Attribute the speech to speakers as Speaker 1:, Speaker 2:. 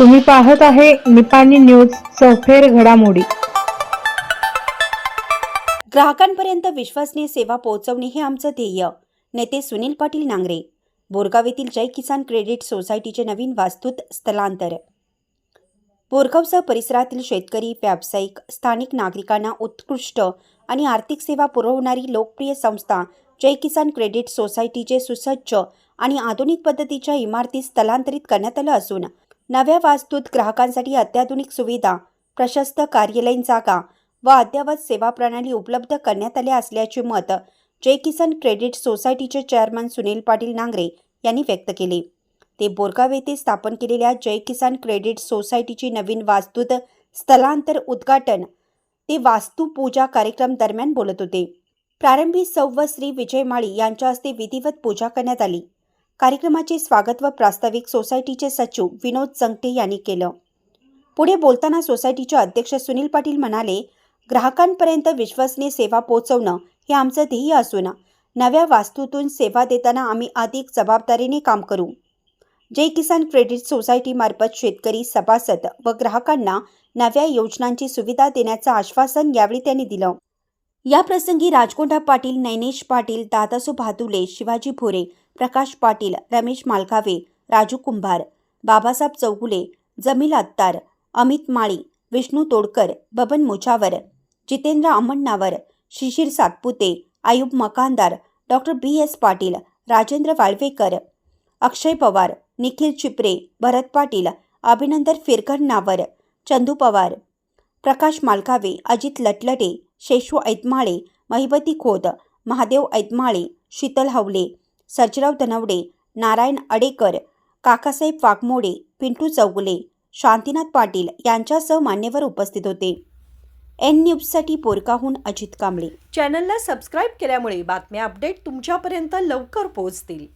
Speaker 1: तुम्ही पाहत आहे निपाणी न्यूज सफेर घडामोडी.
Speaker 2: ग्राहकांपर्यंत विश्वसनीय सेवा पोहोचवणे हे आमचं ध्येय. नेते सुनील पाटील नांगरे बोरगाव येथील जय किसान क्रेडिट सोसायटीचे नवीन वास्तूत स्थलांतर. बोरगावसह परिसरातील शेतकरी व्यावसायिक स्थानिक नागरिकांना उत्कृष्ट आणि आर्थिक सेवा पुरवणारी लोकप्रिय संस्था जय किसान क्रेडिट सोसायटीचे सुसज्ज आणि आधुनिक पद्धतीच्या इमारती स्थलांतरित करण्यात आलं असून नव्या वास्तूत ग्राहकांसाठी अत्याधुनिक सुविधा प्रशस्त कार्यालयीन जागा व अद्ययावत सेवा प्रणाली उपलब्ध करण्यात आल्या असल्याचे मत जय किसान क्रेडिट सोसायटीचे चेअरमन सुनील पाटील नांगरे यांनी व्यक्त केले. ते बोरगाव येथे स्थापन केलेल्या जय किसान क्रेडिट सोसायटीची नवीन वास्तूत स्थलांतर उद्घाटन ते वास्तुपूजा कार्यक्रम दरम्यान बोलत होते. प्रारंभी सौव श्री विजय माळी यांच्या हस्ते विधिवत पूजा करण्यात आली. कार्यक्रमाचे स्वागत व प्रास्ताविक सोसायटीचे सचिव विनोद चंगटे यांनी केलं. पुढे बोलताना सोसायटीचे अध्यक्ष सुनील पाटील म्हणाले ग्राहकांपर्यंत विश्वसनीय सेवा पोहोचवणं हे आमचं ध्येय असून नव्या वास्तूतून सेवा देताना आम्ही अधिक जबाबदारीने काम करू. जय किसान क्रेडिट सोसायटीमार्फत शेतकरी सभासद व ग्राहकांना नव्या योजनांची सुविधा देण्याचं आश्वासन यावेळी त्यांनी दिलं. या प्रसंगी Rajkonda Patil Nainesh Patil Dadasu Bhadule Shivaji Bhore Prakash Patil Ramesh Malkave Raju Kumbhar Babasaheb Chougule Jameel Attar Amit Mali Vishnu Todkar Baban Mochavar Jitendra Amannavar Shishir Satpute Ayub Makandar doctor B S Patil Rajendra Walvekar Akshay Pawar Nikhil Chipre Bharat Patil Abhinandan Firkar Nawar Chandu Pawar प्रकाश मालकावे अजित लटलटे शेशू ऐतमाळे महिबती खोत महादेव ऐतमाळे शीतल हवले सर्जराव धनवडे नारायण अडेकर काकासाहेब वाघमोडे पिंटू चौगुले शांतीनाथ पाटील यांच्यासह मान्यवर उपस्थित होते. N न्यूजसाठी पोरकाहून अजित कांबळे.
Speaker 3: चॅनलला subscribe केल्यामुळे बातम्या update तुमच्यापर्यंत लवकर पोहोचतील.